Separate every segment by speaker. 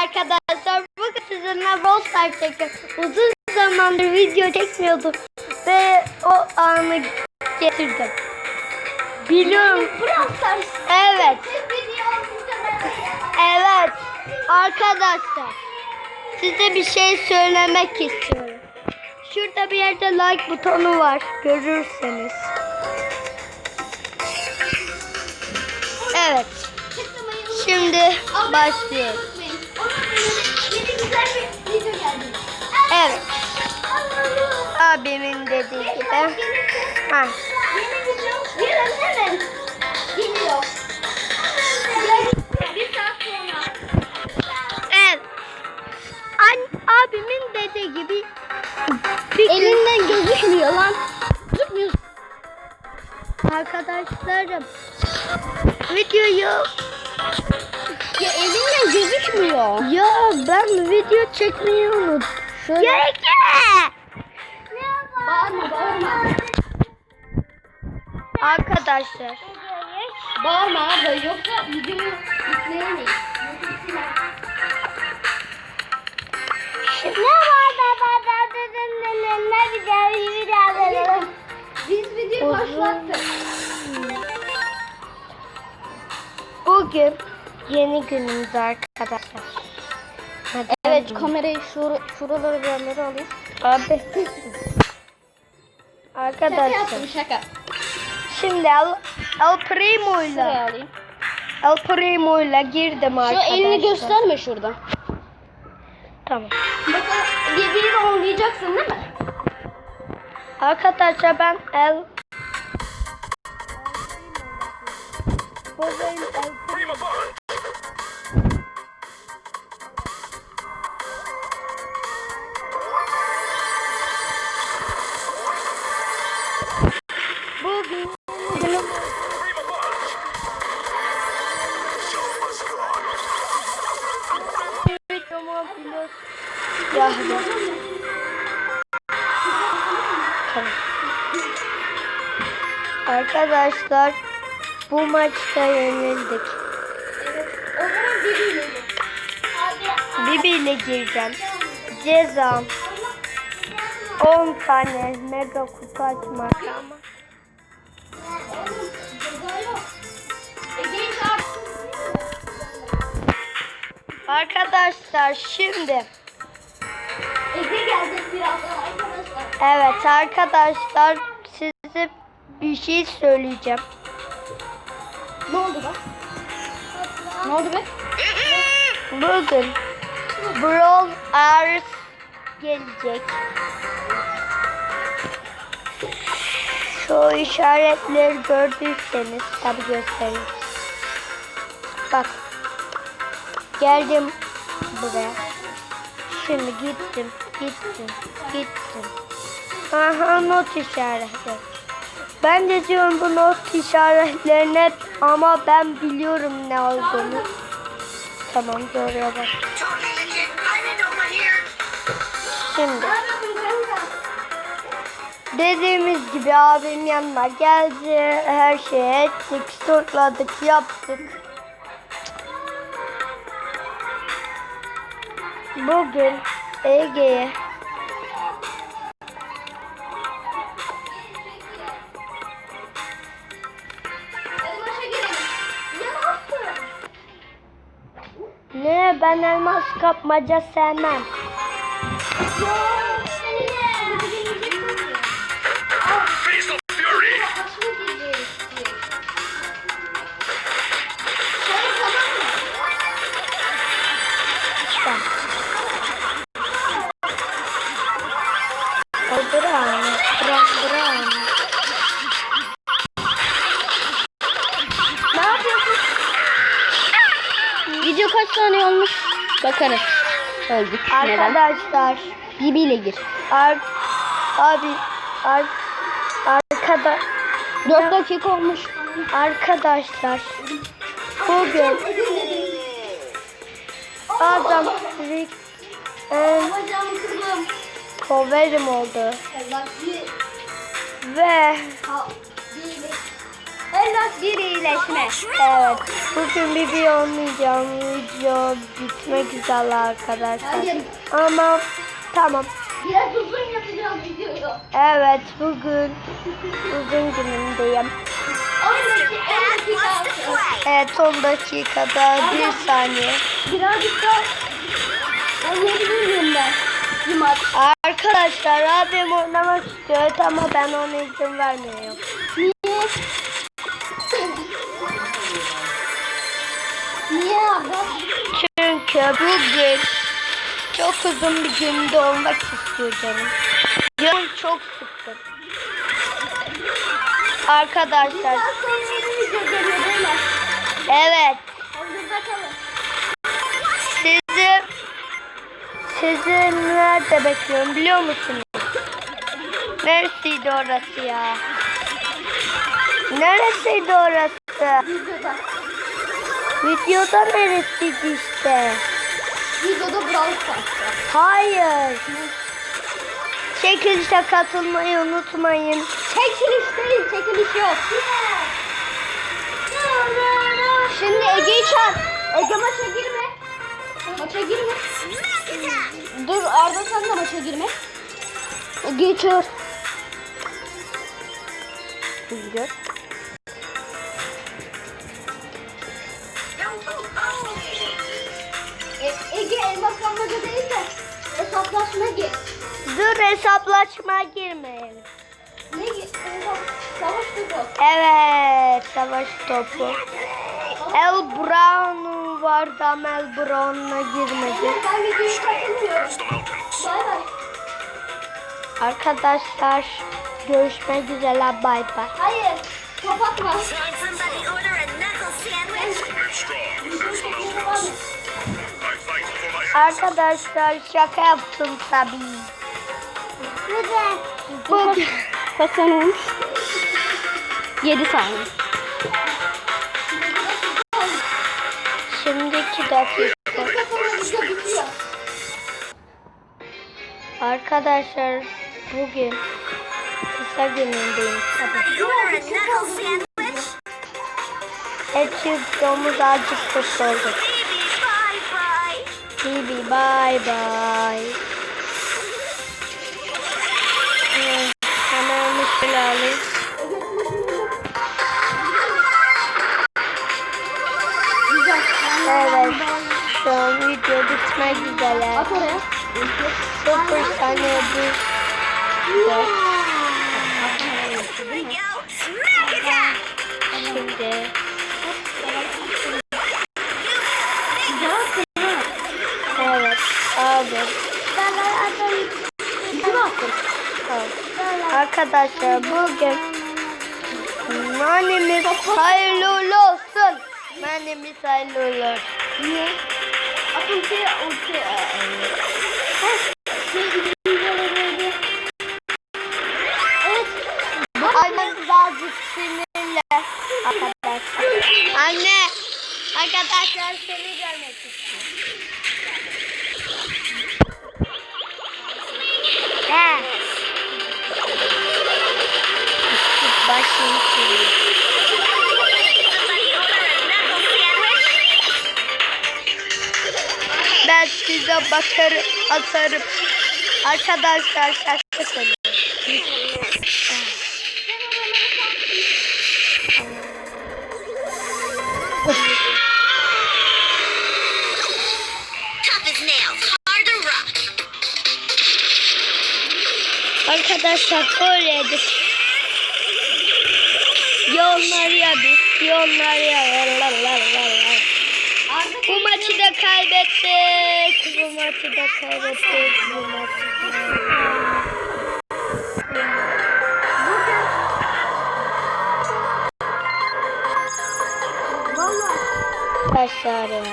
Speaker 1: Arkadaşlar bugün sizinle Brawl Stars çekiyorum. Uzun zamandır video çekmiyordum ve o anı getirdim. Biliyorum.
Speaker 2: Brawl Stars.
Speaker 1: Evet. Evet. Arkadaşlar. Size bir şey söylemek istiyorum. Şurada bir yerde like butonu var. Görürseniz. Evet. Şimdi başlıyoruz. Evet. Abimin dediği gibi. Ha. Evet. Abimin dediği gibi
Speaker 2: Elinden gözükmüyor lan. Gözükmüyor.
Speaker 1: arkadaşlarım videoyu
Speaker 2: gözükmüyor.
Speaker 1: ya ben video çekmeyi unuttum. Gerek
Speaker 2: Bağırma bağırma.
Speaker 1: Arkadaşlar
Speaker 2: Bağırma abi yoksa videoyu yükleyemeyiz.
Speaker 1: ne var baba da dedim ne video video
Speaker 2: Biz videoyu başlattık.
Speaker 1: Bugün yeni günümüz arkadaşlar. Hadi
Speaker 2: Evet
Speaker 1: bakalım.
Speaker 2: kamerayı şur şuraları yerlere alayım.
Speaker 1: Abi.
Speaker 2: Şaka
Speaker 1: Arkadaşlar
Speaker 2: yaptım şaka.
Speaker 1: şimdi El, El Primo ile. El Primo ile girdim
Speaker 2: Şu
Speaker 1: arkadaşlar.
Speaker 2: elini gösterme şurada.
Speaker 1: Tamam.
Speaker 2: Bakın birbiriyle oynayacaksın değil mi?
Speaker 1: Arkadaşlar ben El Buradayım Yahya. Tamam. Arkadaşlar bu maçta yenildik.
Speaker 2: O zaman birbiriyle.
Speaker 1: Bibi ile gireceğim. Cezam 10 tane mega kutu açmak. Arkadaşlar şimdi
Speaker 2: Ege gelecek birazdan arkadaşlar.
Speaker 1: evet arkadaşlar size bir şey söyleyeceğim.
Speaker 2: Ne oldu bak? Ne oldu be?
Speaker 1: Bugün Brawl Stars gelecek. Şu işaretleri gördüyseniz tabi göstereyim. Bak. Geldim buraya. Şimdi gittim, gittim, gittim. Aha not işareti. Ben de diyorum bu not işaretlerine ama ben biliyorum ne olduğunu. Tamam doğruya bak. Şimdi dediğimiz gibi abim yanına geldi. Her şeyi ettik, sortladık, yaptık. Bugün Ege'ye
Speaker 2: ne
Speaker 1: ben elmas kapmaca sevmem.
Speaker 2: Video kaç saniye olmuş? Bakarız. Öldük. Neden?
Speaker 1: Arkadaşlar,
Speaker 2: Bibi ile gir.
Speaker 1: ar, abi, ar, arkada,
Speaker 2: 4 dakika olmuş.
Speaker 1: arkadaşlar, bugün adam Rick
Speaker 2: kırdım.
Speaker 1: coverim oldu ve
Speaker 2: ha bir iyileşme.
Speaker 1: Evet. Bugün bir video olmayacağım. Video bitmek üzere arkadaşlar.
Speaker 2: Hayır.
Speaker 1: Ama tamam.
Speaker 2: Biraz uzun yapacağım videoyu.
Speaker 1: Evet bugün uzun günümdeyim.
Speaker 2: 10 dakika. 10 dakika.
Speaker 1: Evet 10 dakikada bir saniye.
Speaker 2: Birazcık da oynayabilir miyim ben? Bir maç.
Speaker 1: Arkadaşlar abim oynamak istiyor ama ben ona izin vermiyorum. Çünkü bugün çok uzun bir günde olmak istiyor canım. Canım çok sıkkın. Arkadaşlar evet sizi sizi nerede bekliyorum biliyor musunuz? Neresiydi orası ya? Neresiydi orası?
Speaker 2: Videoda
Speaker 1: neresiydi işte?
Speaker 2: Videoda Brawl Stars'ta.
Speaker 1: Hayır. Çekilişe katılmayı unutmayın.
Speaker 2: Çekiliş değil, çekiliş yok. Şimdi Ege'yi çağır. Ege maça girme. Maça girme. Dur Arda sen de maça girme. Ege'yi çağır.
Speaker 1: Buyurun.
Speaker 2: E, Ege elmas kalmaca değil de hesaplaşma gir.
Speaker 1: Dur hesaplaşma girmeyelim.
Speaker 2: Ne Savaş topu.
Speaker 1: Evet savaş topu. El Brown vardı ama El Brown'la girmedi.
Speaker 2: Ben videoyu katılmıyorum. Bay bay.
Speaker 1: Arkadaşlar görüşmek üzere bay bay.
Speaker 2: Hayır. Kapatma.
Speaker 1: Arkadaşlar şaka yaptım tabii.
Speaker 2: Neden?
Speaker 1: Bugün
Speaker 2: Kaç saniye olmuş? 7 saniye.
Speaker 1: şimdiki dakika.
Speaker 2: Dakika.
Speaker 3: Arkadaşlar bugün kısa günündeyim tabii. Etçi domuz azıcık kısa Bibi bye bye. Evet, hemen şöyle alayım. Evet. Şu an video bitmek üzere.
Speaker 2: At oraya.
Speaker 3: Sıfır saniye bir. Şimdi. Arkadaşlar bugün Nanemiz hayırlı olsun. Nanemiz hayırlı olsun.
Speaker 2: Niye? Atın şey, o şey, Sandwich?
Speaker 1: Ben size bakarım, atarım. Arkadaşlar
Speaker 2: rock.
Speaker 1: Arkadaşlar böyledik. Yollar ya biz, yollar ya. La la la la. Bu maçı da kaybettik. Bu maçı da kaybettik. Bu maçı da. Arkadaşlar ya.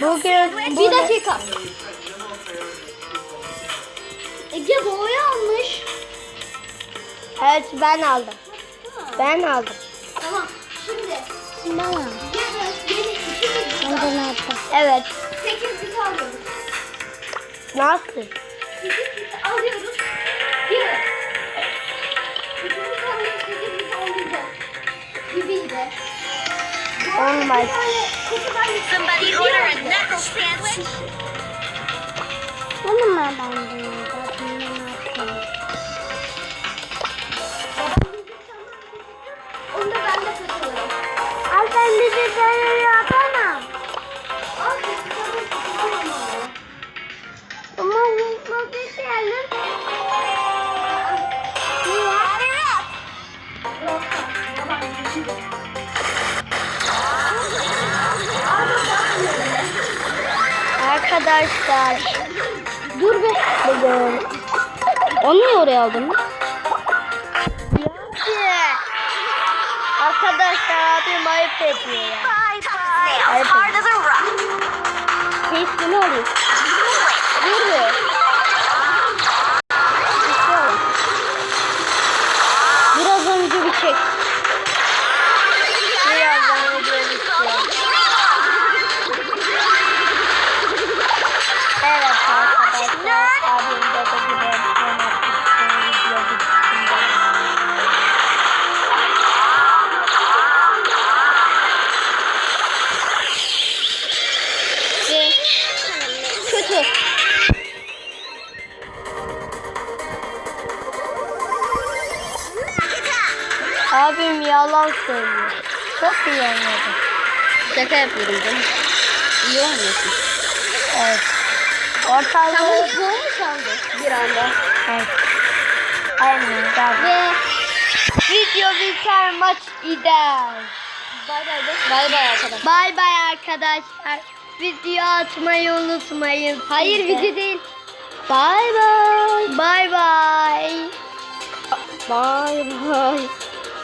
Speaker 1: Bugün
Speaker 2: Bir dakika. Ege boya almış.
Speaker 1: Evet ben aldım. Ben aldım.
Speaker 2: Tamam. Şimdi
Speaker 3: Ben aldım.
Speaker 2: yeni, yeni iki
Speaker 3: Ben
Speaker 2: bit
Speaker 3: de ne?
Speaker 1: Evet.
Speaker 2: 8 bit alıyoruz.
Speaker 1: Nasıl?
Speaker 2: 8 bit alıyoruz. 8 bit alıyoruz. Bir bildi.
Speaker 1: Olmaz.
Speaker 3: Somebody order a knuckle sandwich.
Speaker 2: Benim mi ben
Speaker 1: Arkadaşlar.
Speaker 2: Dur be.
Speaker 1: Bugün.
Speaker 2: Onu niye oraya aldın?
Speaker 1: Arkadaşlar abim ayıp ediyor ya.
Speaker 3: Nails
Speaker 1: yalan söylüyor. Çok iyi oynadı.
Speaker 2: Şaka yapıyorum canım. İyi oynuyorsun.
Speaker 1: Evet.
Speaker 2: Sen
Speaker 1: Ortalığı...
Speaker 2: bu mu sandın? Bir anda.
Speaker 1: Evet. Aynen. Tabii.
Speaker 2: Ve
Speaker 1: Video biter maç gider.
Speaker 2: bay bay. Bay bay arkadaşlar.
Speaker 1: Bay bay arkadaşlar. Video atmayı unutmayın.
Speaker 2: Hayır
Speaker 1: siz de.
Speaker 2: video değil.
Speaker 1: Bay bay. Bay bay.
Speaker 2: Bay bay.